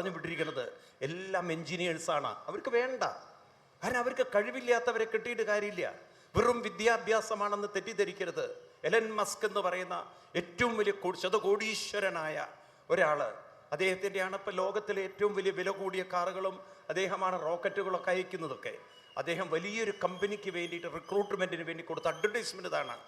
പറഞ്ഞു വിട്ടിരിക്കുന്നത് എല്ലാം എൻജിനീയേഴ്സാണ് അവർക്ക് വേണ്ട. കാരണം അവർക്ക് കഴിവില്ലാത്തവരെ കിട്ടിയിട്ട് കാര്യമില്ല. വെറും വിദ്യാഭ്യാസമാണെന്ന് തെറ്റിദ്ധരിക്കരുത്. എലൻ മസ്ക് എന്ന് പറയുന്ന ഏറ്റവും വലിയ ശതകോടീശ്വരനായ ഒരാൾ. അദ്ദേഹത്തിന്റെയാണ് ഇപ്പം ലോകത്തിലെ ഏറ്റവും വലിയ വില കൂടിയ കാറുകളും അദ്ദേഹമാണ് റോക്കറ്റുകളൊക്കെ അയക്കുന്നതൊക്കെ. അദ്ദേഹം വലിയൊരു കമ്പനിക്ക് വേണ്ടിയിട്ട് റിക്രൂട്ട്മെന്റിന് വേണ്ടി കൊടുത്ത അഡ്വർടൈസ്മെന്റ് ഇതാണ്.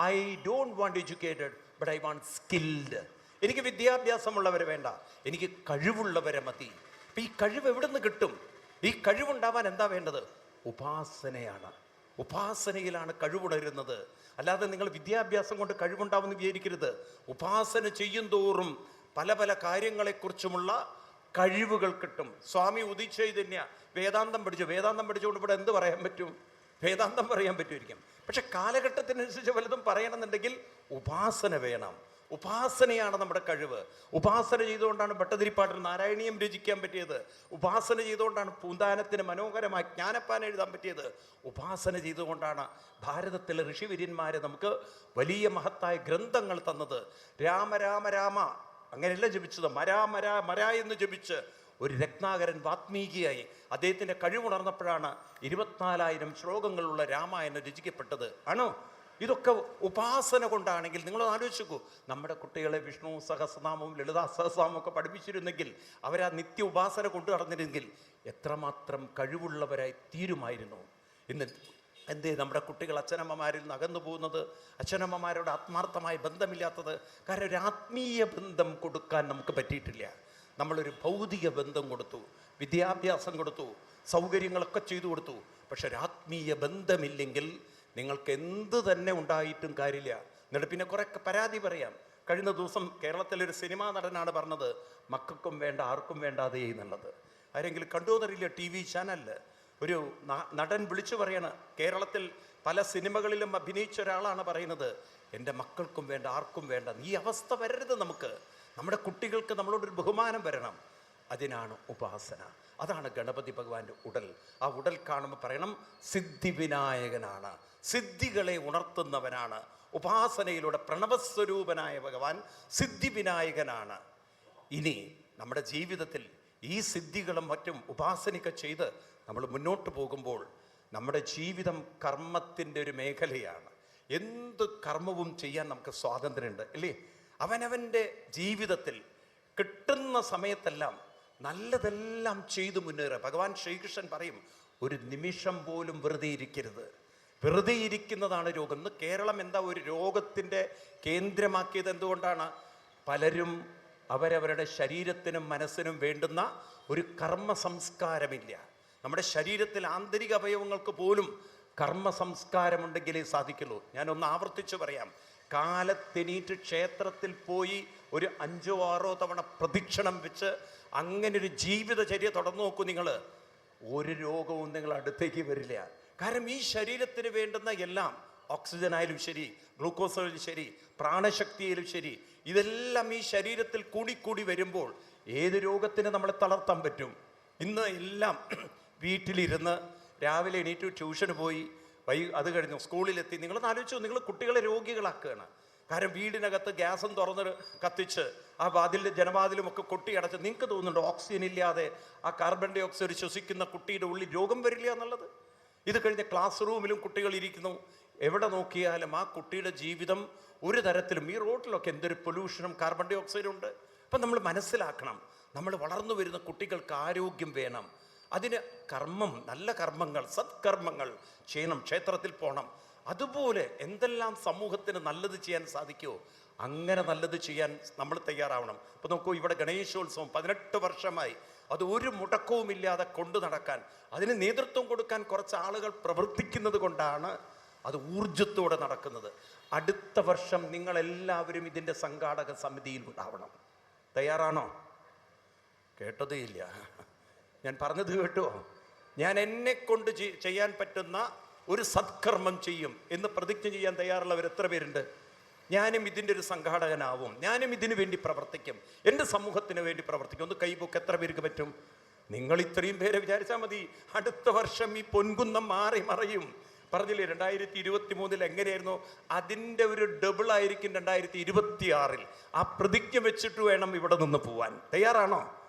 I don't want educated but I want skilled എനിക്ക് വിദ്യാഭ്യാസമുള്ളവർ വേണ്ട. എനിക്ക് കഴിവുള്ളവരെ മതി. അപ്പം ഈ കഴിവ് എവിടെ നിന്ന് കിട്ടും? ഈ കഴിവുണ്ടാവാൻ എന്താ വേണ്ടത്? ഉപാസനയാണ്. ഉപാസനയിലാണ് കഴിവുണരുന്നത്. അല്ലാതെ നിങ്ങൾ വിദ്യാഭ്യാസം കൊണ്ട് കഴിവുണ്ടാവുമെന്ന് വിചാരിക്കരുത്. ഉപാസന ചെയ്യും തോറും പല പല കാര്യങ്ങളെക്കുറിച്ചുമുള്ള കഴിവുകൾ കിട്ടും. സ്വാമി ഉദിച്ചൈതന്യ വേദാന്തം പഠിച്ചു. വേദാന്തം പഠിച്ചുകൊണ്ട് ഇവിടെ എന്ത് പറയാൻ പറ്റും? വേദാന്തം പറയാൻ പറ്റുമായിരിക്കും. പക്ഷെ കാലഘട്ടത്തിനനുസരിച്ച് വലുതും പറയണമെന്നുണ്ടെങ്കിൽ ഉപാസന വേണം. ഉപാസനയാണ് നമ്മുടെ കഴിവ്. ഉപാസന ചെയ്തുകൊണ്ടാണ് ഭട്ടതിരിപ്പാട്ടിന് നാരായണീയം രചിക്കാൻ പറ്റിയത്. ഉപാസന ചെയ്തുകൊണ്ടാണ് പൂന്താനത്തിന് മനോഹരമായി ജ്ഞാനപ്പാൻ എഴുതാൻ പറ്റിയത്. ഉപാസന ചെയ്തുകൊണ്ടാണ് ഭാരതത്തിലെ ഋഷിവര്യന്മാരെ നമുക്ക് വലിയ മഹത്തായ ഗ്രന്ഥങ്ങൾ തന്നത്. രാമ രാമ രാമ. അങ്ങനെയല്ല ജപിച്ചത്. മരാ മരാ മരാ എന്ന് ജപിച്ച് ഒരു രത്നാകരൻ വാത്മീകിയായി അദ്ദേഹത്തിന്റെ കഴിവുണർന്നപ്പോഴാണ് ഇരുപത്തിനാലായിരം ശ്ലോകങ്ങളുള്ള രാമായണം രചിക്കപ്പെട്ടത്. ആണോ? ഇതൊക്കെ ഉപാസന കൊണ്ടാണെങ്കിൽ നിങ്ങൾ ആലോചിക്കൂ നമ്മുടെ കുട്ടികളെ വിഷ്ണു സഹസ്രനാമവും ലളിതാ സഹസ്രനാമവും ഒക്കെ പഠിപ്പിച്ചിരുന്നെങ്കിൽ അവരാ നിത്യ ഉപാസന കൊണ്ടു നടന്നിരുന്നെങ്കിൽ എത്രമാത്രം കഴിവുള്ളവരായി തീരുമായിരുന്നു. ഇന്ന് എന്തേ നമ്മുടെ കുട്ടികൾ അച്ഛനമ്മമാരിൽ നിന്ന് അകന്നു പോകുന്നത് അച്ഛനമ്മമാരോട് ആത്മാർത്ഥമായ ബന്ധമില്ലാത്തത് കാരണം ഒരു ആത്മീയ ബന്ധം കൊടുക്കാൻ നമുക്ക് പറ്റിയിട്ടില്ല. നമ്മളൊരു ഭൗതിക ബന്ധം കൊടുത്തു വിദ്യാഭ്യാസം കൊടുത്തു സൗകര്യങ്ങളൊക്കെ ചെയ്തു കൊടുത്തു. പക്ഷെ ഒരു ആത്മീയ ബന്ധമില്ലെങ്കിൽ നിങ്ങൾക്ക് എന്ത് തന്നെ ഉണ്ടായിട്ടും കാര്യമില്ല. എന്നിട്ട് പിന്നെ കുറെ പരാതി പറയാം. കഴിഞ്ഞ ദിവസം കേരളത്തിലൊരു സിനിമാ നടനാണ് പറഞ്ഞത് മക്കൾക്കും വേണ്ട ആർക്കും വേണ്ടാതെ എന്നുള്ളത് ആരെങ്കിലും കണ്ടുവന്നറിയില്ല ടി വി ചാനലിൽ. ഒരു നടൻ വിളിച്ചു പറയണ കേരളത്തിൽ പല സിനിമകളിലും അഭിനയിച്ച ഒരാളാണ് പറയുന്നത്. എന്റെ മക്കൾക്കും വേണ്ട ആർക്കും വേണ്ട ഈ അവസ്ഥ വരരുത് നമുക്ക്. നമ്മുടെ കുട്ടികൾക്ക് നമ്മളോടൊരു ബഹുമാനം വരണം. അതിനാണ് ഉപാസന. അതാണ് ഗണപതി ഭഗവാന്റെ ഉടൽ. ആ ഉടൽ കാണുമ്പോൾ പറയണം സിദ്ധിവിനായകനാണ്. സിദ്ധികളെ ഉണർത്തുന്നവനാണ്. ഉപാസനയിലൂടെ പ്രണവസ്വരൂപനായ ഭഗവാൻ സിദ്ധിവിനായകനാണ്. ഇനി നമ്മുടെ ജീവിതത്തിൽ ഈ സിദ്ധികളും മറ്റും ഉപാസനയൊക്കെ ചെയ്ത് നമ്മൾ മുന്നോട്ട് പോകുമ്പോൾ നമ്മുടെ ജീവിതം കർമ്മത്തിന്റെ ഒരു മേഖലയാണ്. എന്ത് കർമ്മവും ചെയ്യാൻ നമുക്ക് സ്വാതന്ത്ര്യമുണ്ട് അല്ലേ? അവനവന്റെ ജീവിതത്തിൽ കിട്ടുന്ന സമയത്തെല്ലാം നല്ലതെല്ലാം ചെയ്തു മുന്നേറുക ഭഗവാൻ ശ്രീകൃഷ്ണൻ പറയും ഒരു നിമിഷം പോലും വെറുതെ ഇരിക്കരുത്. വെറുതെ ഇരിക്കുന്നതാണ് രോഗം. ഇന്ന് കേരളം എന്താ ഒരു രോഗത്തിന്റെ കേന്ദ്രമാക്കിയത് എന്തുകൊണ്ടാണ്? പലരും അവരവരുടെ ശരീരത്തിനും മനസ്സിനും വേണ്ടുന്ന ഒരു കർമ്മ സംസ്കാരമില്ല നമ്മുടെ ശരീരത്തിൽ ആന്തരിക അവയവങ്ങൾക്ക് പോലും കർമ്മ സംസ്കാരമുണ്ടെങ്കിലേ സാധിക്കുള്ളൂ. ഞാനൊന്ന് ആവർത്തിച്ച് പറയാം. കാലത്തെനീറ്റ് ക്ഷേത്രത്തിൽ പോയി ഒരു അഞ്ചോ ആറോ തവണ പ്രദക്ഷിണം വെച്ച് അങ്ങനെ ഒരു ജീവിതചര്യ തുടർന്നു നോക്കൂ നിങ്ങൾ. ഒരു രോഗവും നിങ്ങൾ അടുത്തേക്ക് വരില്ല. കാരണം ഈ ശരീരത്തിന് വേണ്ടുന്ന എല്ലാം ഓക്സിജൻ ആയാലും ശരി ഗ്ലൂക്കോസ് ആയാലും ശരി പ്രാണശക്തിയായാലും ശരി ഇതെല്ലാം ഈ ശരീരത്തിൽ കൂടിക്കൂടി വരുമ്പോൾ ഏത് രോഗത്തിന് നമ്മളെ തളർത്താൻ പറ്റും? ഇന്ന് എല്ലാം വീട്ടിലിരുന്ന് രാവിലെ എണീറ്റ് ട്യൂഷന് പോയി വൈ അത് കഴിഞ്ഞു സ്കൂളിലെത്തി. നിങ്ങൾ ആലോചിച്ചു നിങ്ങൾ കുട്ടികളെ രോഗികളാക്കുകയാണ്. കാരണം വീടിനകത്ത് ഗ്യാസും തുറന്ന് കത്തിച്ച് ആ വാതിലിന്റെ ജനവാതിലും ഒക്കെ കൊട്ടി അടച്ച് നിങ്ങൾക്ക് തോന്നുന്നുണ്ട് ഓക്സിജൻ ഇല്ലാതെ ആ കാർബൺ ഡൈ ഓക്സൈഡ് ശ്വസിക്കുന്ന കുട്ടിയുടെ ഉള്ളിൽ രോഗം വരില്ല എന്നുള്ളത്? ഇത് കഴിഞ്ഞ് ക്ലാസ് റൂമിലും കുട്ടികൾ ഇരിക്കുന്നു. എവിടെ നോക്കിയാലും ആ കുട്ടിയുടെ ജീവിതം ഒരു തരത്തിലും ഈ റോഡിലൊക്കെ എന്തൊരു പൊല്യൂഷനും കാർബൺ ഡൈ ഓക്സൈഡും ഉണ്ട്. അപ്പം നമ്മൾ മനസ്സിലാക്കണം നമ്മൾ വളർന്നു വരുന്ന കുട്ടികൾക്ക് ആരോഗ്യം വേണം. അതിന് കർമ്മം നല്ല കർമ്മങ്ങൾ സത്കർമ്മങ്ങൾ ചെയ്യണം ക്ഷേത്രത്തിൽ പോകണം അതുപോലെ എന്തെല്ലാം സമൂഹത്തിന് നല്ലത് ചെയ്യാൻ സാധിക്കുമോ അങ്ങനെ നല്ലത് ചെയ്യാൻ നമ്മൾ തയ്യാറാവണം. ഇപ്പൊ നോക്കൂ ഇവിടെ ഗണേശോത്സവം പതിനെട്ട് വർഷമായി. അത് ഒരു മുടക്കവുമില്ലാതെ കൊണ്ടു നടക്കാൻ അതിന് നേതൃത്വം കൊടുക്കാൻ കുറച്ച് ആളുകൾ പ്രവർത്തിക്കുന്നത് കൊണ്ടാണ് അത് ഊർജത്തോടെ നടക്കുന്നത്. അടുത്ത വർഷം നിങ്ങളെല്ലാവരും ഇതിന്റെ സംഘാടക സമിതിയിൽ ഉണ്ടാവണം. തയ്യാറാണോ? കേട്ടതേ ഇല്ല ഞാൻ പറഞ്ഞത് കേട്ടോ. ഞാൻ എന്നെ കൊണ്ട് ചെയ്യാൻ പറ്റുന്ന ഒരു സത്കർമ്മം ചെയ്യും എന്ന് പ്രതിജ്ഞ ചെയ്യാൻ തയ്യാറുള്ളവർ എത്ര പേരുണ്ട്? ഞാനും ഇതിന്റെ ഒരു സംഘാടകനാവും. ഞാനും ഇതിനു വേണ്ടി പ്രവർത്തിക്കും. എന്റെ സമൂഹത്തിന് വേണ്ടി പ്രവർത്തിക്കും. ഒന്ന് കൈപോക്ക് എത്ര പേർക്ക് പറ്റും? നിങ്ങൾ ഇത്രയും പേരെ വിചാരിച്ചാൽ മതി. അടുത്ത വർഷം ഈ പൊൻകുന്നം മാറി മറയും. പറഞ്ഞില്ലേ രണ്ടായിരത്തി ഇരുപത്തി മൂന്നിൽ എങ്ങനെയായിരുന്നു? അതിന്റെ ഒരു ഡബിൾ ആയിരിക്കും രണ്ടായിരത്തി ഇരുപത്തി ആറിൽ ആ പ്രതിജ്ഞ വെച്ചിട്ട് വേണം ഇവിടെ നിന്ന് പോവാൻ. തയ്യാറാണോ?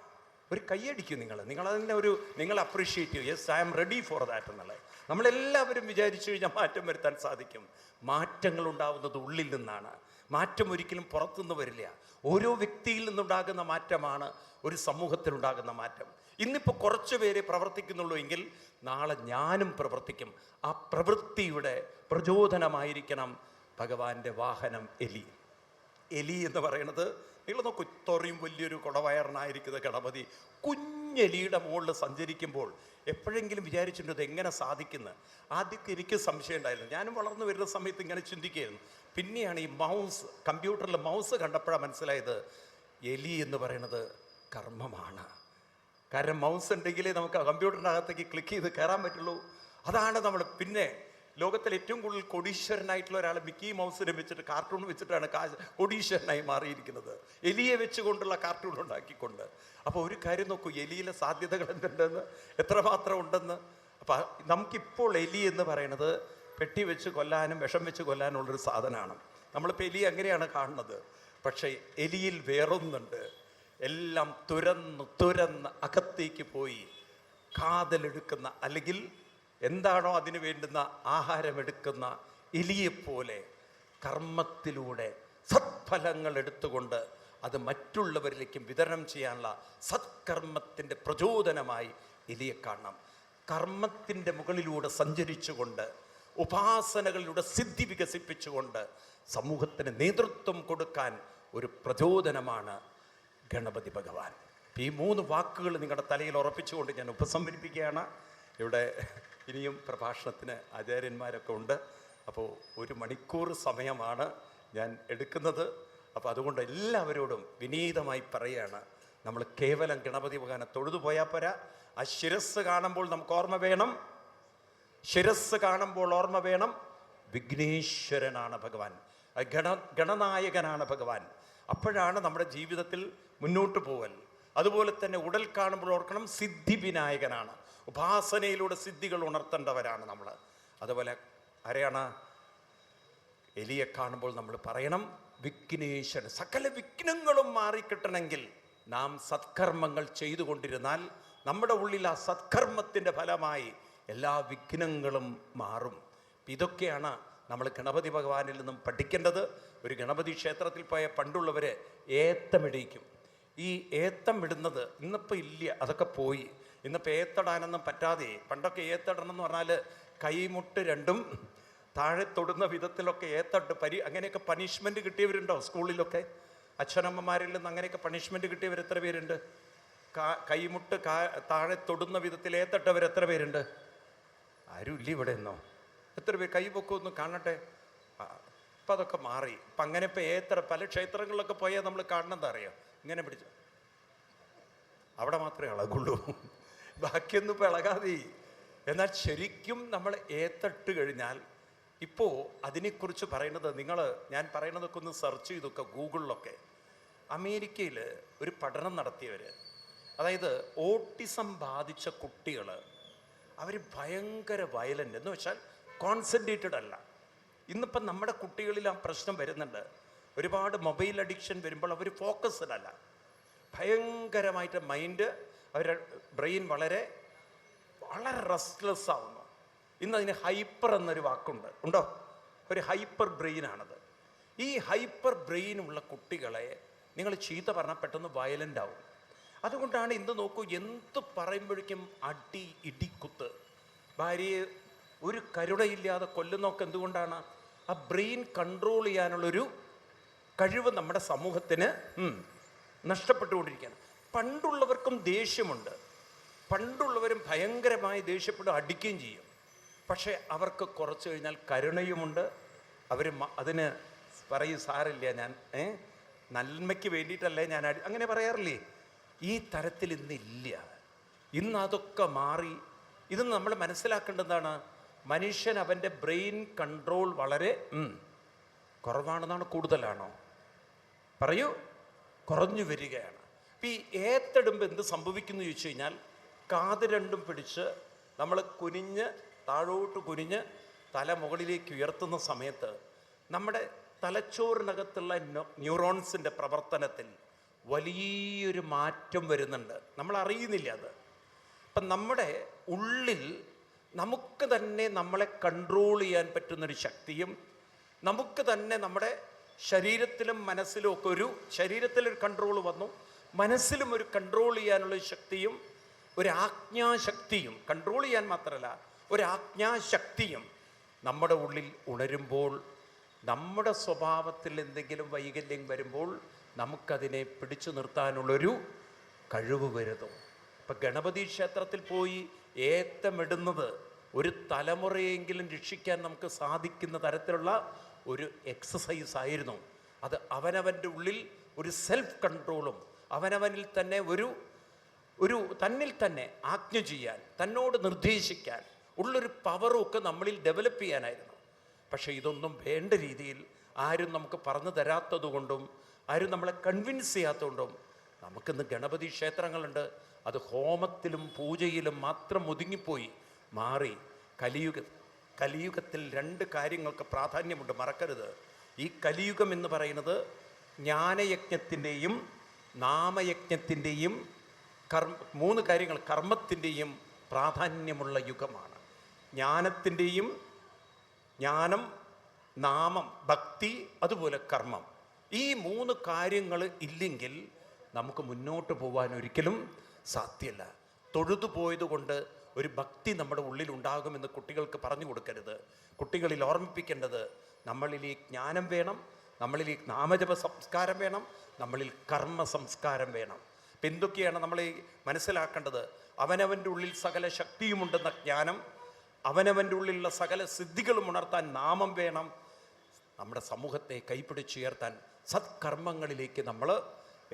ഒരു കൈയടിക്കും നിങ്ങൾ. അതിനെ ഒരു നിങ്ങൾ അപ്രീഷിയേറ്റ് ചെയ്യും. Yes I am ready for that എന്നുള്ളത്. നമ്മളെല്ലാവരും വിചാരിച്ചു കഴിഞ്ഞാൽ മാറ്റം വരുത്താൻ സാധിക്കും. മാറ്റങ്ങൾ ഉണ്ടാവുന്നത് ഉള്ളിൽ നിന്നാണ്. മാറ്റം ഒരിക്കലും പുറത്തുനിന്ന് വരില്ല. ഓരോ വ്യക്തിയിൽ നിന്നുണ്ടാകുന്ന മാറ്റമാണ് ഒരു സമൂഹത്തിലുണ്ടാകുന്ന മാറ്റം. ഇന്നിപ്പോൾ കുറച്ച് പേരെ പ്രവർത്തിക്കുന്നുള്ളൂ എങ്കിൽ നാളെ ഞാനും പ്രവർത്തിക്കും. ആ പ്രവൃത്തിയുടെ പ്രചോദനമായിരിക്കണം ഭഗവാന്റെ വാഹനം എലി. എലി എന്ന് പറയുന്നത് നിങ്ങൾ നോക്കൂ ഇത്രയും വലിയൊരു കുടവയറിനായിരിക്കുന്ന ഗണപതി കുഞ്ഞെലിയുടെ മുകളിൽ സഞ്ചരിക്കുമ്പോൾ എപ്പോഴെങ്കിലും വിചാരിച്ചിട്ടുണ്ട് എങ്ങനെ സാധിക്കുന്നു? ആദ്യമൊക്കെ എനിക്ക് സംശയം ഉണ്ടായിരുന്നു. ഞാനും വളർന്നു വരുന്ന സമയത്ത് ഇങ്ങനെ ചിന്തിക്കുകയായിരുന്നു. പിന്നെയാണ് ഈ മൗസ് കമ്പ്യൂട്ടറിൽ മൗസ് കണ്ടപ്പോഴാണ് മനസ്സിലായത് എലി എന്ന് പറയുന്നത് കർമ്മമാണ്. കാരണം മൗസ് ഉണ്ടെങ്കിലേ നമുക്ക് അകത്തേക്ക് ക്ലിക്ക് ചെയ്ത് കയറാൻ പറ്റുള്ളൂ. അതാണ് നമ്മൾ. പിന്നെ ലോകത്തിൽ ഏറ്റവും കൂടുതൽ കൊടീശ്വരനായിട്ടുള്ള ഒരാൾ മിക്കി മൗസിനെ വെച്ചിട്ട് കാർട്ടൂൺ വെച്ചിട്ടാണ് കാശ് കൊടീശ്വരനായി മാറിയിരിക്കുന്നത്. എലിയെ വെച്ചുകൊണ്ടുള്ള കാർട്ടൂൺ ഉണ്ടാക്കിക്കൊണ്ട്. അപ്പോൾ ഒരു കാര്യം നോക്കൂ എലിയിലെ സാധ്യതകൾ എന്തുണ്ടെന്ന്? എത്രമാത്രം ഉണ്ടെന്ന്? അപ്പം നമുക്കിപ്പോൾ എലി എന്ന് പറയുന്നത് പെട്ടി വെച്ച് കൊല്ലാനും വിഷം വെച്ച് കൊല്ലാനുള്ളൊരു സാധനമാണ്. നമ്മളിപ്പോൾ എലി അങ്ങനെയാണ് കാണുന്നത്. പക്ഷേ എലിയിൽ വേറൊന്നുണ്ട്. എല്ലാം തുരന്ന് തുരന്ന് അകത്തേക്ക് പോയി കാതലെടുക്കുന്ന അല്ലെങ്കിൽ എന്താണോ അതിന് വേണ്ടുന്ന ആഹാരമെടുക്കുന്ന എലിയെപ്പോലെ കർമ്മത്തിലൂടെ സത്ഫലങ്ങൾ എടുത്തുകൊണ്ട് അത് മറ്റുള്ളവരിലേക്കും വിതരണം ചെയ്യാനുള്ള സത്കർമ്മത്തിന്റെ പ്രചോദനമായി എലിയെ കാണണം. കർമ്മത്തിന്റെ മുകളിലൂടെ സഞ്ചരിച്ചുകൊണ്ട് ഉപാസനകളിലൂടെ സിദ്ധി വികസിപ്പിച്ചുകൊണ്ട് സമൂഹത്തിന് നേതൃത്വം കൊടുക്കാൻ ഒരു പ്രചോദനമാണ് ഗണപതി ഭഗവാൻ. ഈ മൂന്ന് വാക്കുകൾ നിങ്ങളുടെ തലയിൽ ഉറപ്പിച്ചുകൊണ്ട് ഞാൻ ഉപസംഹരിപ്പിക്കുകയാണ്. ഇവിടെ ഇനിയും പ്രഭാഷണത്തിന് ആചാര്യന്മാരൊക്കെ ഉണ്ട്. അപ്പോൾ ഒരു മണിക്കൂർ സമയമാണ് ഞാൻ എടുക്കുന്നത്. അപ്പോൾ അതുകൊണ്ട് എല്ലാവരോടും വിനീതമായി പറയുകയാണ്. നമ്മൾ കേവലം ഗണപതി ഭഗവാനെ തൊഴുതു പോയാൽ പോരാ. ആ ശിരസ് കാണുമ്പോൾ നമുക്ക് ഓർമ്മ വേണം. ശിരസ് കാണുമ്പോൾ ഓർമ്മ വേണം. വിഘ്നേശ്വരനാണ് ഭഗവാൻ. ഗണ ഗണനായകനാണ് ഭഗവാൻ. അപ്പോഴാണ് നമ്മുടെ ജീവിതത്തിൽ മുന്നോട്ട് പോവൽ. അതുപോലെ തന്നെ ഉടൽ കാണുമ്പോൾ ഓർക്കണം സിദ്ധി വിനായകനാണ് ഉപാസനയിലൂടെ സിദ്ധികൾ ഉണർത്തേണ്ടവരാണ് നമ്മൾ. അതുപോലെ ആരെയാണ്? എലിയെ കാണുമ്പോൾ നമ്മൾ പറയണം വിഘ്നേശ്വരൻ. സകല വിഘ്നങ്ങളും മാറിക്കിട്ടണമെങ്കിൽ നാം സത്കർമ്മങ്ങൾ ചെയ്തുകൊണ്ടിരുന്നാൽ നമ്മുടെ ഉള്ളിൽ ആ സത്കർമ്മത്തിന്റെ ഫലമായി എല്ലാ വിഘ്നങ്ങളും മാറും. ഇതൊക്കെയാണ് നമ്മൾ ഗണപതി ഭഗവാനിൽ നിന്നും പഠിക്കേണ്ടത്. ഒരു ഗണപതി ക്ഷേത്രത്തിൽ പോയ പണ്ടുള്ളവർ ഏത്തമിടിക്കും ഈ ഏത്തം ഇടുന്നത് ഇന്നിപ്പോൾ ഇല്ല. അതൊക്കെ പോയി. ഇന്നിപ്പോൾ ഏത്തടാനൊന്നും പറ്റാതെ പണ്ടൊക്കെ ഏത്തടണം എന്ന് പറഞ്ഞാൽ കൈമുട്ട് രണ്ടും താഴെ തൊടുന്ന വിധത്തിലൊക്കെ ഏത്തട്ട് പരി അങ്ങനെയൊക്കെ പണിഷ്മെന്റ് കിട്ടിയവരുണ്ടോ സ്കൂളിലൊക്കെ? അച്ഛനമ്മമാരിൽ നിന്ന് അങ്ങനെയൊക്കെ പണിഷ്മെന്റ് കിട്ടിയവർ എത്ര പേരുണ്ട്? കാ- കൈമുട്ട് കാ താഴെ തൊടുന്ന വിധത്തിൽ ഏത്തട്ടവർ എത്ര പേരുണ്ട്? ആരും ഇല്ല ഇവിടെ നിന്നോ എത്ര പേര്? ഒന്നും കാണട്ടെ. അപ്പം അതൊക്കെ മാറി. ഇപ്പം അങ്ങനെ ഇപ്പം ഏത്ര പല ക്ഷേത്രങ്ങളിലൊക്കെ പോയാൽ നമ്മൾ കാണണമെന്ന് അറിയാം? ഇങ്ങനെ പിടിച്ചു. അവിടെ മാത്രമേ ഇളകുള്ളൂ ബാക്കിയൊന്നും ഇളകാതെ എന്നാൽ ശരിക്കും നമ്മൾ ഏത്തട്ട് കഴിഞ്ഞാൽ ഇപ്പോൾ അതിനെക്കുറിച്ച് പറയുന്നത് നിങ്ങൾ ഞാൻ പറയുന്നതൊക്കെ ഒന്ന് സെർച്ച് ചെയ്തൊക്കെ ഗൂഗിളിലൊക്കെ. അമേരിക്കയിൽ ഒരു പഠനം നടത്തിയവർ അതായത് ഓട്ടിസം ബാധിച്ച കുട്ടികൾ അവർ ഭയങ്കര വയലന്റ് എന്ന് വെച്ചാൽ കോൺസെൻട്രേറ്റഡ് അല്ല. ഇന്നിപ്പം നമ്മുടെ കുട്ടികളിൽ ആ പ്രശ്നം വരുന്നുണ്ട്. ഒരുപാട് മൊബൈൽ അഡിക്ഷൻ വരുമ്പോൾ അവർ ഫോക്കസ്ഡ് അല്ല. ഭയങ്കരമായിട്ട് മൈൻഡ് അവരുടെ ബ്രെയിൻ വളരെ വളരെ റെസ്റ്റ്ലെസ് ആവുന്നു. ഇന്ന് അതിന് ഹൈപ്പർ എന്നൊരു വാക്കുണ്ട്. ഉണ്ടോ? ഒരു ഹൈപ്പർ ബ്രെയിനാണത്. ഈ ഹൈപ്പർ ബ്രെയിനുള്ള കുട്ടികളെ നിങ്ങൾ ചീത്ത പറഞ്ഞാൽ പെട്ടെന്ന് വയലന്റ് ആവും. അതുകൊണ്ടാണ് ഇന്ന് നോക്കൂ എന്ത് പറയുമ്പോഴേക്കും അടി ഇടിക്കുത്ത്. ഭാര്യയെ ഒരു കരുണയില്ലാതെ കൊല്ലുന്നൊക്കെ എന്തുകൊണ്ടാണ്? ആ ബ്രെയിൻ കൺട്രോൾ ചെയ്യാനുള്ളൊരു കഴിവ് നമ്മുടെ സമൂഹത്തിന് നഷ്ടപ്പെട്ടുകൊണ്ടിരിക്കുകയാണ്. പണ്ടുള്ളവർക്കും ദേഷ്യമുണ്ട്. പണ്ടുള്ളവരും ഭയങ്കരമായി ദേഷ്യപ്പെടും അടിക്കുകയും ചെയ്യും. പക്ഷേ അവർക്ക് കുറച്ച് കഴിഞ്ഞാൽ കരുണയുമുണ്ട്. അവർ അതിന് പറയും സാറില്ല ഞാൻ ഏ നന്മയ്ക്ക് വേണ്ടിയിട്ടല്ലേ ഞാൻ അടി അങ്ങനെ പറയാറില്ലേ? ഈ തരത്തിൽ ഇന്നില്ല. ഇന്ന് അതൊക്കെ മാറി. ഇത് നമ്മൾ മനസ്സിലാക്കേണ്ടതാണ്. മനുഷ്യൻ അവന്റെ ബ്രെയിൻ കൺട്രോൾ വളരെ കുറവാണെന്നാണ് കൂടുതലാണോ? പറയൂ. കുറഞ്ഞു വരികയാണ്. അപ്പം ഈ ഏത്തെടുമ്പോൾ എന്ത് സംഭവിക്കുന്നു ചോദിച്ചു കഴിഞ്ഞാൽ കാത് രണ്ടും പിടിച്ച് നമ്മൾ കുനിഞ്ഞ് താഴോട്ട് കുനിഞ്ഞ് തല മുകളിലേക്ക് ഉയർത്തുന്ന സമയത്ത് നമ്മുടെ തലച്ചോറിനകത്തുള്ള ന്യൂ- ന്യൂറോൺസിന്റെ പ്രവർത്തനത്തിൽ വലിയൊരു മാറ്റം വരുന്നുണ്ട്. നമ്മൾ അറിയുന്നില്ല അത്. അപ്പം നമ്മുടെ ഉള്ളിൽ നമുക്ക് തന്നെ നമ്മളെ കൺട്രോൾ ചെയ്യാൻ പറ്റുന്നൊരു ശക്തിയും നമുക്ക് തന്നെ നമ്മുടെ ശരീരത്തിലും മനസ്സിലും ഒക്കെ ഒരു ശരീരത്തിലൊരു കൺട്രോൾ വന്നു. മനസ്സിലും ഒരു കൺട്രോൾ ചെയ്യാനുള്ള ശക്തിയും ഒരു ആജ്ഞാശക്തിയും കൺട്രോൾ ചെയ്യാൻ മാത്രമല്ല ഒരു ആജ്ഞാശക്തിയും നമ്മുടെ ഉള്ളിൽ ഉണരുമ്പോൾ നമ്മുടെ സ്വഭാവത്തിൽ എന്തെങ്കിലും വൈകല്യം വരുമ്പോൾ നമുക്കതിനെ പിടിച്ചു നിർത്താനുള്ളൊരു കഴിവ് വരുന്നു. ഇപ്പം ഗണപതി ക്ഷേത്രത്തിൽ പോയി ഏത്തമിടുന്നത് ഒരു തലമുറയെങ്കിലും രക്ഷിക്കാൻ നമുക്ക് സാധിക്കുന്ന തരത്തിലുള്ള ഒരു എക്സസൈസ് ആയിരുന്നു. അത് അവനവന്റെ ഉള്ളിൽ ഒരു സെൽഫ് കൺട്രോളും അവനവനിൽ തന്നെ ഒരു ഒരു തന്നിൽ തന്നെ ആജ്ഞ ചെയ്യാൻ തന്നോട് നിർദ്ദേശിക്കാൻ ഉള്ളൊരു പവറും ഒക്കെ നമ്മളിൽ ഡെവലപ്പ് ചെയ്യാനായിരുന്നു. പക്ഷേ ഇതൊന്നും വേണ്ട രീതിയിൽ ആരും നമുക്ക് പറഞ്ഞു തരാത്തതുകൊണ്ടും ആരും നമ്മളെ കൺവിൻസ് ചെയ്യാത്തതുകൊണ്ടും നമുക്കിന്ന് ഗണപതി ക്ഷേത്രങ്ങളുണ്ട്. അത് ഹോമത്തിലും പൂജയിലും മാത്രം ഒതുങ്ങിപ്പോയി മാറി കലിയുഗ കലിയുഗത്തിൽ രണ്ട് കാര്യങ്ങൾക്ക് പ്രാധാന്യമുണ്ട് മറക്കരുത്. ഈ കലിയുഗം എന്ന് പറയുന്നത് ജ്ഞാനയജ്ഞത്തിന്റെയും നാമയജ്ഞത്തിന്റെയും കർമ്മ മൂന്ന് കാര്യങ്ങൾ കർമ്മത്തിന്റെയും പ്രാധാന്യമുള്ള യുഗമാണ്. ജ്ഞാനത്തിന്റെയും ജ്ഞാനം നാമം ഭക്തി അതുപോലെ കർമ്മം. ഈ മൂന്ന് കാര്യങ്ങൾ ഇല്ലെങ്കിൽ നമുക്ക് മുന്നോട്ട് പോകാൻ ഒരിക്കലും സാധ്യമല്ല തൊഴുതു പോയതുകൊണ്ട് ഒരു ഭക്തി നമ്മുടെ ഉള്ളിൽ ഉണ്ടാകുമെന്ന് കുട്ടികൾക്ക് പറഞ്ഞു കൊടുക്കരുത്. കുട്ടികളിൽ ഓർമ്മിപ്പിക്കേണ്ടത് നമ്മളിൽ ഈ ജ്ഞാനം വേണം നമ്മളിൽ ഈ നാമജപ സംസ്കാരം വേണം നമ്മളിൽ കർമ്മ സംസ്കാരം വേണം. അപ്പം എന്തൊക്കെയാണ് നമ്മൾ മനസ്സിലാക്കേണ്ടത്? അവനവന്റെ ഉള്ളിൽ സകല ശക്തിയുമുണ്ടെന്ന ജ്ഞാനം അവനവന്റെ ഉള്ളിലുള്ള സകല സിദ്ധികളും ഉണർത്താൻ നാമം വേണം. നമ്മുടെ സമൂഹത്തെ കൈപ്പിടിച്ചുയർത്താൻ സത്കർമ്മങ്ങളിലേക്ക് നമ്മൾ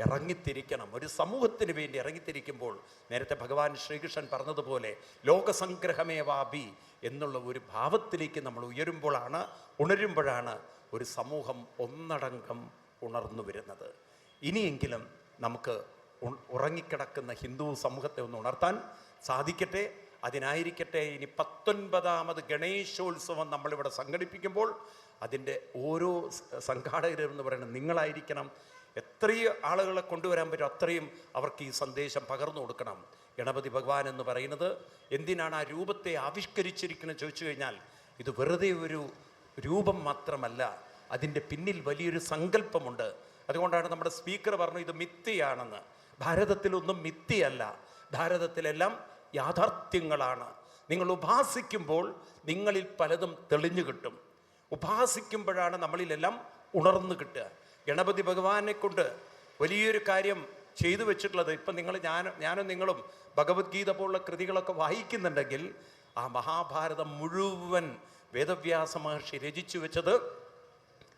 ഇറങ്ങിത്തിരിക്കണം. ഒരു സമൂഹത്തിന് വേണ്ടി ഇറങ്ങിത്തിരിക്കുമ്പോൾ നേരത്തെ ഭഗവാൻ ശ്രീകൃഷ്ണൻ പറഞ്ഞതുപോലെ ലോകസംഗ്രഹമേ വാബി എന്നുള്ള ഒരു ഭാവത്തിലേക്ക് നമ്മൾ ഉയരുമ്പോഴാണ് ഉണരുമ്പോഴാണ് ഒരു സമൂഹം ഒന്നടങ്കം ഉണർന്നു വരുന്നത്. ഇനിയെങ്കിലും നമുക്ക് ഉറങ്ങിക്കിടക്കുന്ന ഹിന്ദു സമൂഹത്തെ ഒന്ന് ഉണർത്താൻ സാധിക്കട്ടെ. അതിനായിരിക്കട്ടെ ഇനി പത്തൊൻപതാമത് ഗണേശോത്സവം നമ്മളിവിടെ സംഘടിപ്പിക്കുമ്പോൾ അതിന്റെ ഓരോ സംഘാടകരെന്ന് പറയുന്നത് നിങ്ങളായിരിക്കണം. എത്രയും ആളുകളെ കൊണ്ടുവരാൻ പറ്റും. അത്രയും അവർക്ക് ഈ സന്ദേശം പകർന്നു കൊടുക്കണം. ഗണപതി ഭഗവാൻ എന്ന് പറയുന്നത് എന്തിനാണ് ആ രൂപത്തെ ആവിഷ്കരിച്ചിരിക്കുന്നത് ചോദിച്ചു കഴിഞ്ഞാൽ ഇത് വെറുതെ ഒരു രൂപം മാത്രമല്ല അതിന്റെ പിന്നിൽ വലിയൊരു സങ്കല്പമുണ്ട്. അതുകൊണ്ടാണ് നമ്മുടെ സ്പീക്കർ പറഞ്ഞു ഇത് മിത്തിയാണെന്ന് ഭാരതത്തിലൊന്നും മിത്തിയല്ല ഭാരതത്തിലെല്ലാം യാഥാർത്ഥ്യങ്ങളാണ്. നിങ്ങൾ ഉപാസിക്കുമ്പോൾ നിങ്ങളിൽ പലതും തെളിഞ്ഞു കിട്ടും. ഉപാസിക്കുമ്പോഴാണ് നമ്മളിലെല്ലാം ഉണർന്നു കിട്ടുക. ഗണപതി ഭഗവാനെ കൊണ്ട് വലിയൊരു കാര്യം ചെയ്തു വെച്ചിട്ടുള്ളത് ഇപ്പം നിങ്ങൾ ഞാൻ ഞാനും നിങ്ങളും ഭഗവത്ഗീത പോലുള്ള കൃതികളൊക്കെ വായിക്കുന്നുണ്ടെങ്കിൽ ആ മഹാഭാരതം മുഴുവൻ വേദവ്യാസ മഹർഷി രചിച്ചു വെച്ചത്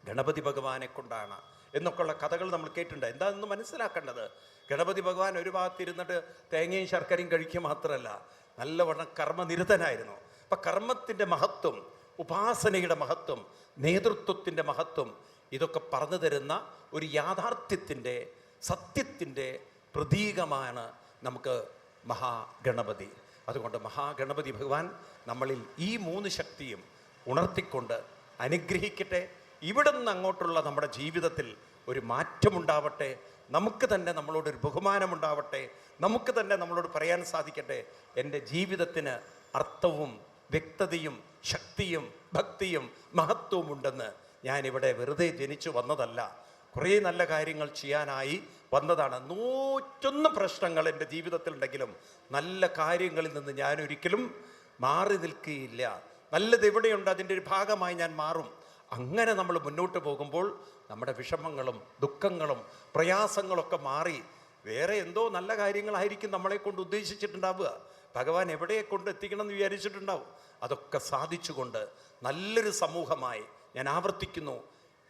ഗണപതി ഭഗവാനെ കൊണ്ടാണ് എന്നൊക്കെയുള്ള കഥകൾ നമ്മൾ കേട്ടിട്ടുണ്ട്. എന്താണെന്ന് മനസ്സിലാക്കേണ്ടത്? ഗണപതി ഭഗവാൻ ഒരു ഭാഗത്തിരുന്നിട്ട് തേങ്ങയും ശർക്കരയും കഴിക്കുക മാത്രമല്ല നല്ലവണ്ണം കർമ്മനിരതനായിരുന്നു. അപ്പം കർമ്മത്തിന്റെ മഹത്വം ഉപാസനയുടെ മഹത്വം നേതൃത്വത്തിന്റെ മഹത്വം ഇതൊക്കെ പറഞ്ഞു തരുന്ന ഒരു യാഥാർത്ഥ്യത്തിന്റെ സത്യത്തിന്റെ പ്രതീകമാണ് നമുക്ക് മഹാഗണപതി. അതുകൊണ്ട് മഹാഗണപതി ഭഗവാൻ നമ്മളിൽ ഈ മൂന്ന് ശക്തിയും ഉണർത്തിക്കൊണ്ട് അനുഗ്രഹിക്കട്ടെ. ഇവിടെ നിന്ന് അങ്ങോട്ടുള്ള നമ്മുടെ ജീവിതത്തിൽ ഒരു മാറ്റമുണ്ടാവട്ടെ. നമുക്ക് തന്നെ നമ്മളോടൊരു ബഹുമാനമുണ്ടാവട്ടെ. നമുക്ക് തന്നെ നമ്മളോട് പറയാൻ സാധിക്കട്ടെ. എന്റെ ജീവിതത്തിന് അർത്ഥവും വ്യക്തതയും ശക്തിയും ഭക്തിയും മഹത്വവും ഉണ്ടെന്ന് ഞാനിവിടെ വെറുതെ ജനിച്ചു വന്നതല്ല. കുറേ നല്ല കാര്യങ്ങൾ ചെയ്യാനായി വന്നതാണ്. നൂറ്റൊന്ന് പ്രശ്നങ്ങൾ എന്റെ ജീവിതത്തിലുണ്ടെങ്കിലും നല്ല കാര്യങ്ങളിൽ നിന്ന് ഞാൻ ഒരിക്കലും മാറി നിൽക്കുകയില്ല. നല്ലത് എവിടെയുണ്ട്? അതിന്റെ ഒരു ഭാഗമായി ഞാൻ മാറും. അങ്ങനെ നമ്മൾ മുന്നോട്ട് പോകുമ്പോൾ നമ്മുടെ വിഷമങ്ങളും ദുഃഖങ്ങളും പ്രയാസങ്ങളൊക്കെ മാറി വേറെ എന്തോ നല്ല കാര്യങ്ങളായിരിക്കും നമ്മളെ കൊണ്ട് ഉദ്ദേശിച്ചിട്ടുണ്ടാവുക. ഭഗവാൻ എവിടെയെ കൊണ്ട് എത്തിക്കണം എന്ന് വിചാരിച്ചിട്ടുണ്ടാവും. അതൊക്കെ സാധിച്ചുകൊണ്ട് നല്ലൊരു സമൂഹമായി ഞാൻ ആവർത്തിക്കുന്നു.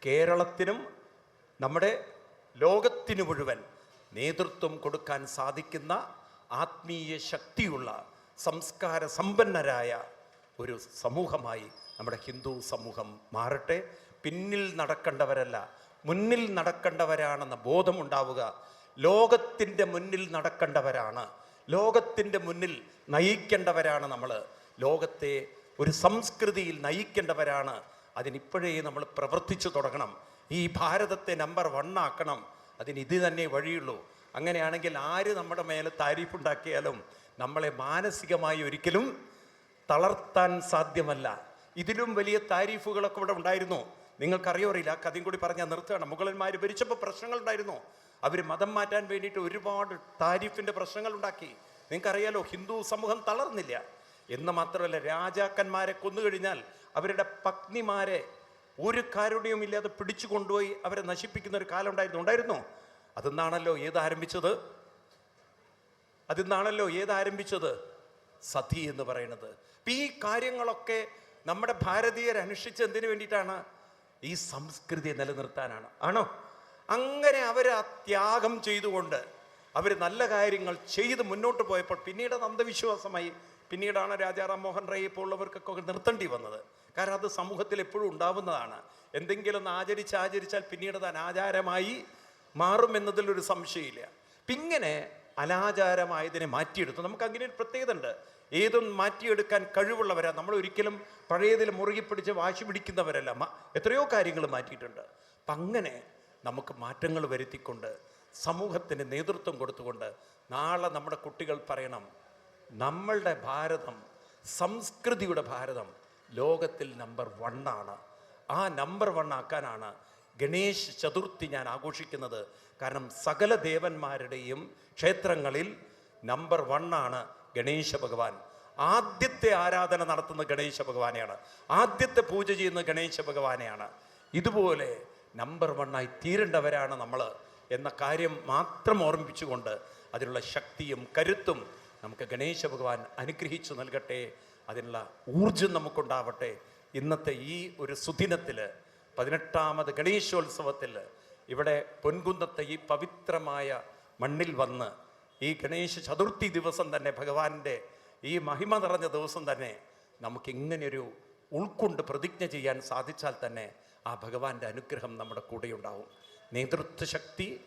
കേരളത്തിനും നമ്മുടെ ലോകത്തിനു മുഴുവൻ നേതൃത്വം കൊടുക്കാൻ സാധിക്കുന്ന ആത്മീയ ശക്തിയുള്ള സംസ്കാര സമ്പന്നരായ ഒരു സമൂഹമായി നമ്മുടെ ഹിന്ദു സമൂഹം മാറട്ടെ. പിന്നിൽ നടക്കേണ്ടവരല്ല മുന്നിൽ നടക്കേണ്ടവരാണെന്ന ബോധമുണ്ടാവുക. ലോകത്തിന്റെ മുന്നിൽ നടക്കേണ്ടവരാണ്. ലോകത്തിന്റെ മുന്നിൽ നയിക്കേണ്ടവരാണ് നമ്മൾ ലോകത്തെ ഒരു സംസ്കൃതിയിൽ നയിക്കേണ്ടവരാണ്. അതിനിപ്പോഴേ നമ്മൾ പ്രവർത്തിച്ചു തുടങ്ങണം. ഈ ഭാരതത്തെ നമ്പർ ആക്കണം. അതിന് ഇത് തന്നെ വഴിയുള്ളൂ. അങ്ങനെയാണെങ്കിൽ ആര് നമ്മുടെ മേലെ താരീഫുണ്ടാക്കിയാലും നമ്മളെ മാനസികമായി ഒരിക്കലും തളർത്താൻ സാധ്യമല്ല. ഇതിലും വലിയ താരീഫുകളൊക്കെ ഇവിടെ ഉണ്ടായിരുന്നു. നിങ്ങൾക്കറിയോറിയില്ല ആ കഥയും കൂടി പറഞ്ഞാൽ നിർത്തുകയാണ്. മുഗളന്മാർ ഭരിച്ചപ്പോൾ പ്രശ്നങ്ങൾ ഉണ്ടായിരുന്നു. അവർ മതം മാറ്റാൻ വേണ്ടിയിട്ട് ഒരുപാട് താരിഫിന്റെ പ്രശ്നങ്ങൾ ഉണ്ടാക്കി. നിങ്ങൾക്കറിയാലോ ഹിന്ദു സമൂഹം തളർന്നില്ല. എന്ന് മാത്രമല്ല രാജാക്കന്മാരെ കൊന്നുകഴിഞ്ഞാൽ അവരുടെ പത്നിമാരെ ഒരു കാരുണ്യവും ഇല്ലാതെ പിടിച്ചു കൊണ്ടുപോയി അവരെ നശിപ്പിക്കുന്ന ഒരു കാലം ഉണ്ടായിരുന്നു. ഉണ്ടായിരുന്നു. അതിന്നാണല്ലോ ഏത് ആരംഭിച്ചത്? അതിന്നാണല്ലോ ഏത് ആരംഭിച്ചത്? സതി എന്ന് പറയുന്നത്. അപ്പം ഈ കാര്യങ്ങളൊക്കെ നമ്മുടെ ഭാരതീയർ അനുഷ്ഠിച്ച് എന്തിനു വേണ്ടിയിട്ടാണ്? ഈ സംസ്കൃതിയെ നിലനിർത്താനാണ്. ആണോ? അങ്ങനെ അവർ ആ ത്യാഗം ചെയ്തുകൊണ്ട് അവർ നല്ല കാര്യങ്ങൾ ചെയ്ത് മുന്നോട്ട് പോയപ്പോൾ പിന്നീട് അന്ധവിശ്വാസമായി പിന്നീടാണ് രാജാറാം മോഹൻ റായ് പോലുള്ളവർക്കൊക്കെ നിർത്തേണ്ടി വന്നത്. കാരണം അത് സമൂഹത്തിൽ എപ്പോഴും ഉണ്ടാവുന്നതാണ്. എന്തെങ്കിലും ആചരിച്ച് ആചരിച്ചാൽ പിന്നീട് അത് അനാചാരമായി മാറുമെന്നതിലൊരു സംശയമില്ല. പിങ്ങനെ അനാചാരമായതിനെ മാറ്റിയെടുത്തു. നമുക്ക് അങ്ങനെ ഒരു പ്രത്യേകത ഉണ്ട്. ഏതും മാറ്റിയെടുക്കാൻ കഴിവുള്ളവരാ. നമ്മൾ ഒരിക്കലും പഴയതിൽ മുറുകി പിടിച്ച് വാശി പിടിക്കുന്നവരല്ല. എത്രയോ കാര്യങ്ങൾ മാറ്റിയിട്ടുണ്ട്. അപ്പം അങ്ങനെ നമുക്ക് മാറ്റങ്ങൾ വരുത്തിക്കൊണ്ട് സമൂഹത്തിന് നേതൃത്വം കൊടുത്തുകൊണ്ട് നാളെ നമ്മുടെ കുട്ടികൾ പറയണം നമ്മളുടെ ഭാരതം സംസ്കൃതിയുടെ ഭാരതം ലോകത്തിൽ നമ്പർ വണ്ണാണ് ആ നമ്പർ വൺ ആക്കാനാണ് ഗണേശ് ചതുർത്ഥി ഞാൻ ആഘോഷിക്കുന്നത്. കാരണം സകല ദേവന്മാരുടെയും ക്ഷേത്രങ്ങളിൽ നമ്പർ വണ്ണാണ് ഗണേശ ഭഗവാൻ. ആദ്യത്തെ ആരാധന നടത്തുന്ന ഗണേശ ഭഗവാനെയാണ്. ആദ്യത്തെ പൂജ ചെയ്യുന്ന ഗണേശ ഭഗവാനെയാണ്. ഇതുപോലെ നമ്പർ വണ്ണായി തീരേണ്ടവരാണ് നമ്മൾ എന്ന കാര്യം മാത്രം ഓർമ്മിപ്പിച്ചുകൊണ്ട് അതിനുള്ള ശക്തിയും കരുത്തും നമുക്ക് ഗണേശ ഭഗവാൻ അനുഗ്രഹിച്ചു നൽകട്ടെ. അതിനുള്ള ഊർജം നമുക്കുണ്ടാവട്ടെ. ഇന്നത്തെ ഈ ഒരു സുദിനത്തിൽ പതിനെട്ടാമത് ഗണേശോത്സവത്തിൽ ഇവിടെ പൊൻകുന്നത്തെ ഈ പവിത്രമായ മണ്ണിൽ വന്ന് ഈ ഗണേശ ചതുർത്ഥി ദിവസം തന്നെ ഭഗവാന്റെ ഈ മഹിമ നിറഞ്ഞ ദിവസം തന്നെ നമുക്ക് ഇങ്ങനെയൊരു ഉൾക്കൊണ്ട് പ്രതിജ്ഞ ചെയ്യാൻ സാധിച്ചാൽ തന്നെ ആ ഭഗവാന്റെ അനുഗ്രഹം നമ്മുടെ കൂടെയുണ്ടാവും. നേതൃത്വ ശക്തി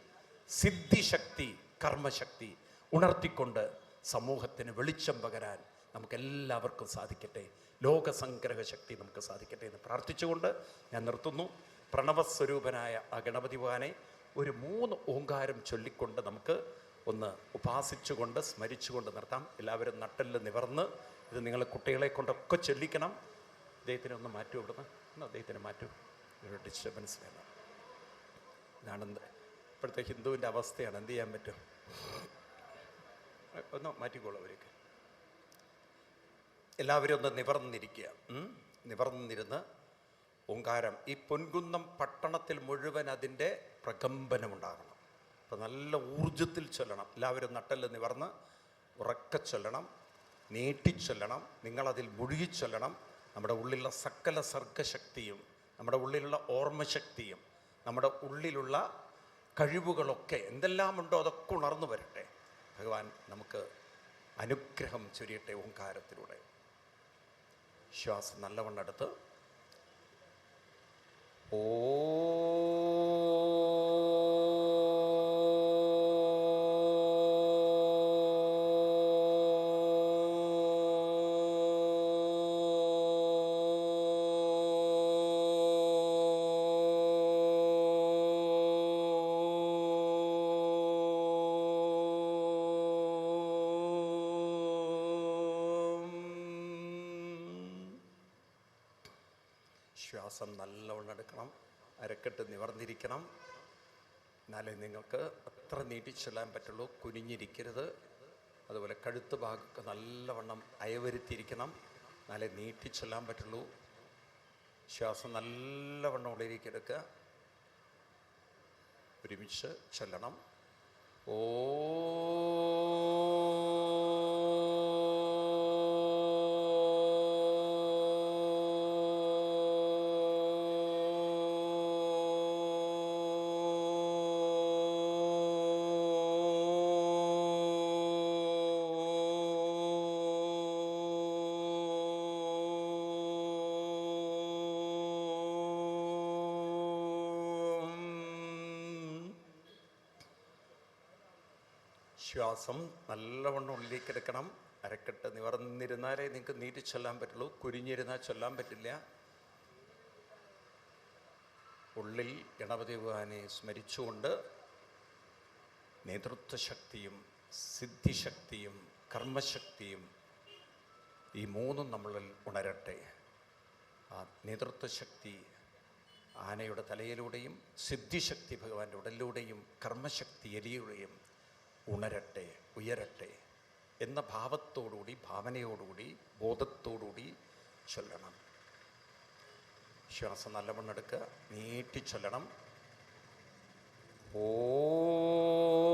സിദ്ധിശക്തി കർമ്മശക്തി ഉണർത്തിക്കൊണ്ട് സമൂഹത്തിന് വെളിച്ചം പകരാൻ നമുക്കെല്ലാവർക്കും സാധിക്കട്ടെ. ലോകസംഗ്രഹ ശക്തി നമുക്ക് സാധിക്കട്ടെ എന്ന് പ്രാർത്ഥിച്ചുകൊണ്ട് ഞാൻ നിർത്തുന്നു. പ്രണവസ്വരൂപനായ ആ ഗണപതി ഭഗവാനെ ഒരു മൂന്ന് ഓങ്കാരം ചൊല്ലിക്കൊണ്ട് നമുക്ക് ഒന്ന് ഉപാസിച്ചുകൊണ്ട് സ്മരിച്ചുകൊണ്ട് നിർത്താം. എല്ലാവരും നട്ടിൽ നിവർന്ന് ഇത് നിങ്ങൾ കുട്ടികളെ കൊണ്ടൊക്കെ ചൊല്ലിക്കണം. അദ്ദേഹത്തിനെ ഒന്ന് മാറ്റൂ ഇവിടുന്ന്. ഒന്ന് അദ്ദേഹത്തിനെ മാറ്റൂ. ഒരു ഡിസ്റ്റർബൻസ് വേണം. ഇതാണ് ഇപ്പോഴത്തെ ഹിന്ദുവിന്റെ അവസ്ഥയാണ്. എന്ത് ചെയ്യാൻ പറ്റും? ഒന്ന് മാറ്റിക്കോളൂ അവരൊക്കെ എല്ലാവരും ഒന്ന് നിവർന്നിരിക്കുക? നിവർന്നിരുന്ന് ഓങ്കാരം. ഈ പൊൻകുന്നം പട്ടണത്തിൽ മുഴുവൻ അതിന്റെ പ്രകമ്പനമുണ്ടാകണം. അപ്പം നല്ല ഊർജത്തിൽ ചൊല്ലണം. എല്ലാവരും നട്ടെല്ല് നിവർന്ന് ഉറക്ക ചൊല്ലണം. നീട്ടിച്ചൊല്ലണം നിങ്ങളതിൽ മുഴുകി ചൊല്ലണം. നമ്മുടെ ഉള്ളിലുള്ള സകല സർഗശക്തിയും നമ്മുടെ ഉള്ളിലുള്ള ഓർമ്മശക്തിയും നമ്മുടെ ഉള്ളിലുള്ള കഴിവുകളൊക്കെ എന്തെല്ലാം ഉണ്ടോ അതൊക്കെ ഉണർന്നു വരട്ടെ. ഭഗവാൻ നമുക്ക് അനുഗ്രഹം ചൊരിയട്ടെ ഓങ്കാരത്തിലൂടെ ശ്വാസം നല്ലവണ്ണം എടുത്ത്. ശ്വാസം നല്ലവണ്ണം എടുക്കണം അരക്കെട്ട് നിവർന്നിരിക്കണം. എന്നാലേ നിങ്ങൾക്ക് അത്ര നീട്ടിച്ചെല്ലാൻ പറ്റുള്ളൂ. കുനിഞ്ഞിരിക്കരുത്. അതുപോലെ കഴുത്ത് ഭാഗമൊക്കെ നല്ലവണ്ണം അയവരുത്തിയിരിക്കണം. എന്നാലേ നീട്ടിച്ചെല്ലാൻ പറ്റുള്ളൂ. ശ്വാസം നല്ലവണ്ണം ഉള്ളിലേക്കെടുക്കുക ഒരുമിച്ച് ചെല്ലണം. ഓ ശ്വാസം നല്ലവണ്ണം ഉള്ളിലേക്ക് എടുക്കണം അരക്കെട്ട് നിവർന്നിരുന്നാലേ നിങ്ങൾക്ക് നീട്ടി ചൊല്ലാൻ പറ്റുള്ളൂ. കുരിഞ്ഞിരുന്നാൽ ചൊല്ലാൻ പറ്റില്ല. ഉള്ളിൽ ഗണപതി ഭഗവാനെ സ്മരിച്ചുകൊണ്ട് നേതൃത്വശക്തിയും സിദ്ധിശക്തിയും കർമ്മശക്തിയും ഈ മൂന്നും നമ്മളിൽ ഉണരട്ടെ. ആ നേതൃത്വശക്തി ആനയുടെ തലയിലൂടെയും സിദ്ധിശക്തി ഭഗവാന്റെ ഉടലിലൂടെയും കർമ്മശക്തി എലിയുടെയും ഉണരട്ടെ ഉയരട്ടെ എന്ന ഭാവത്തോടുകൂടി ഭാവനയോടുകൂടി ബോധത്തോടുകൂടി ചൊല്ലണം. ശ്വാസം നല്ലവണ്ണം എടുക്കുക. നീട്ടി ചൊല്ലണം. വക്രതുണ്ടമഹാകായ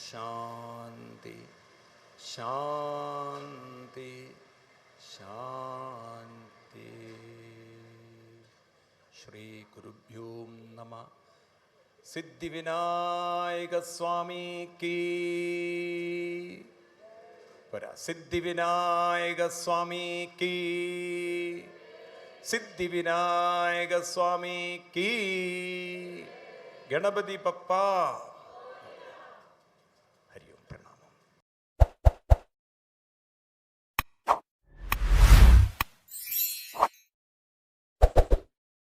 ശാന്തി ശാന്തി ശ്രീ ഗുരുഭ്യോ നമ സിദ്ധിവിനായക സ്വാമി കീ പോരാ സിദ്ധിവിനായക സ്വാമി കീ സിദ്ധിവിനായക സ്വാമി കീ ഗണപതി പപ്പ